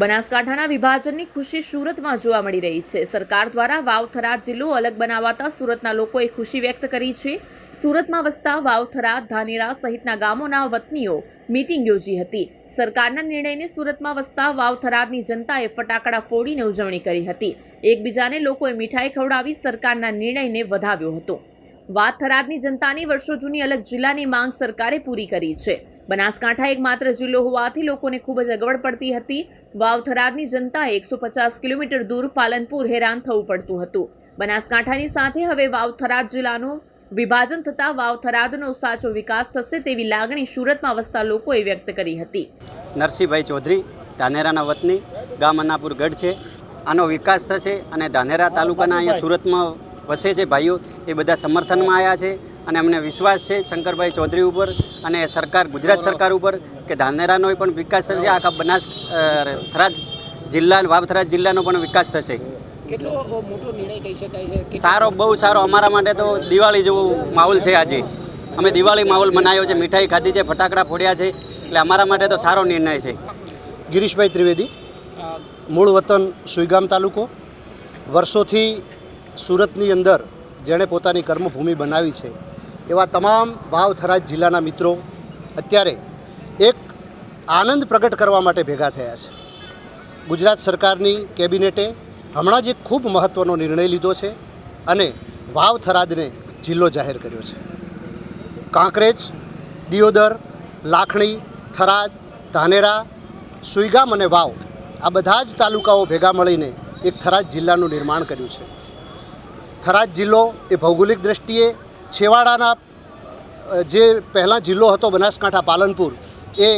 બનાસકાંઠાના વિભાજનની ખુશી સુરતમાં જોવા મળી રહી છે. સરકાર દ્વારા વાવ થરાદ જિલ્લો અલગ બનાવાતા સુરતના લોકોએ ખુશી વ્યક્ત કરી છે. સુરતમાં વસતા વાવ થરાદ, ધાનેરા સહિતના ગામોના વતનીઓ મીટિંગ યોજી હતી. સરકારના નિર્ણયને સુરતમાં વસતા વાવ થરાદની જનતાએ ફટાકડા ફોડીને ઉજવણી કરી હતી. એકબીજાને લોકોએ મીઠાઈ ખવડાવી સરકારના નિર્ણયને વધાવ્યો હતો. વાત થરાદની જનતાની વર્ષો જૂની અલગ જિલ્લાની માંગ સરકારે પૂરી કરી છે. બનાસકાંઠા એક માત્ર જિલ્લો હોવાથી લોકોને ખૂબ જ અગવડ પડતી હતી. વાવ થરાદની જનતાએ એકસો પચાસ કિલોમીટર દૂર પાલનપુર હેરાન થવું પડતું હતું. બનાસકાંઠાની સાથે હવે વાવ થરાદ જિલ્લાનું વિભાજન થતાં વાવ થરાદનો સાચો વિકાસ થશે તેવી લાગણી સુરતમાં વસતા લોકોએ વ્યક્ત કરી હતી. નરસિંહભાઈ ચૌધરી, ધાનેરાના વતની ગામ અનાપુર ગઢ છે. આનો વિકાસ થશે અને ધાનેરા તાલુકાના અહીંયા સુરતમાં વસે છે ભાઈઓ એ બધા સમર્થનમાં આવ્યા છે અને અમને વિશ્વાસ છે શંકરભાઈ ચૌધરી ઉપર અને સરકાર ગુજરાત સરકાર ઉપર કે ધાનેરાનો પણ વિકાસ થશે આખા બનાસ થરાદ જિલ્લા વાવ થરાદ જિલ્લાનો પણ વિકાસ થશે. કેટલો મોટો નિર્ણય કહી શકાય છે સારો બહુ સારો અમારા માટે તો દિવાળી જેવો માહોલ છે આજે. અમે દિવાળી માહોલ મનાયો છે મીઠાઈ ખાધી છે ફટાકડા ફોડ્યા છે એટલે અમારા માટે તો સારો નિર્ણય છે. ગિરીશભાઈ ત્રિવેદી મૂળ વતન સુઈગામ તાલુકો. વર્ષોથી સુરતની અંદર જેણે પોતાની કર્મભૂમિ બનાવી છે, એવા તમામ વાવ થરાદ જિલ્લાના મિત્રો અત્યારે એક આનંદ પ્રગટ કરવા માટે ભેગા થયા છે. ગુજરાત સરકારની કેબિનેટે હમણાં જ એક ખૂબ મહત્ત્વનો નિર્ણય લીધો છે અને વાવ થરાદને જિલ્લો જાહેર કર્યો છે. કાંકરેજ, દિયોદર, લાખણી, થરાદ, ધાનેરા, સુઈગામ અને વાવ આ બધા જ તાલુકાઓ ભેગા મળીને એક થરાદ જિલ્લાનું નિર્માણ કર્યું છે. થરાદ જિલ્લો એ ભૌગોલિક દ્રષ્ટિએ છેવાડાના જે પહેલાં જિલ્લો હતો બનાસકાંઠા, પાલનપુર, એ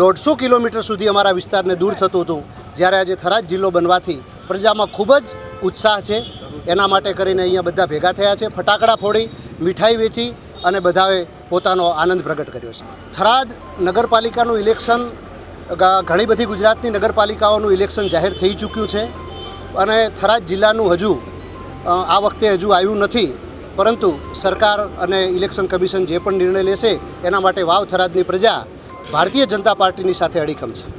દોઢસો કિલોમીટર સુધી અમારા વિસ્તારને દૂર થતું હતું. જ્યારે આજે થરાદ જિલ્લો બનવાથી પ્રજામાં ખૂબ જ ઉત્સાહ છે. એના માટે કરીને અહીંયા બધા ભેગા થયા છે, ફટાકડા ફોડી, મીઠાઈ વેચી અને બધાએ પોતાનો આનંદ પ્રગટ કર્યો છે. થરાદ નગરપાલિકાનું ઇલેક્શન ઘણી બધી ગુજરાતની નગરપાલિકાઓનું ઇલેક્શન જાહેર થઈ ચૂક્યું છે. અને થરાદ જિલ્લાનું હજુ આ વખતે હજુ આવ્યું નથી. પરંતુ સરકાર અને ઇલેક્શન કમિશન જે પણ નિર્ણય લેશે, એના માટે વાવ થરાદની પ્રજા ભારતીય જનતા પાર્ટીની સાથે અડીખમ છે.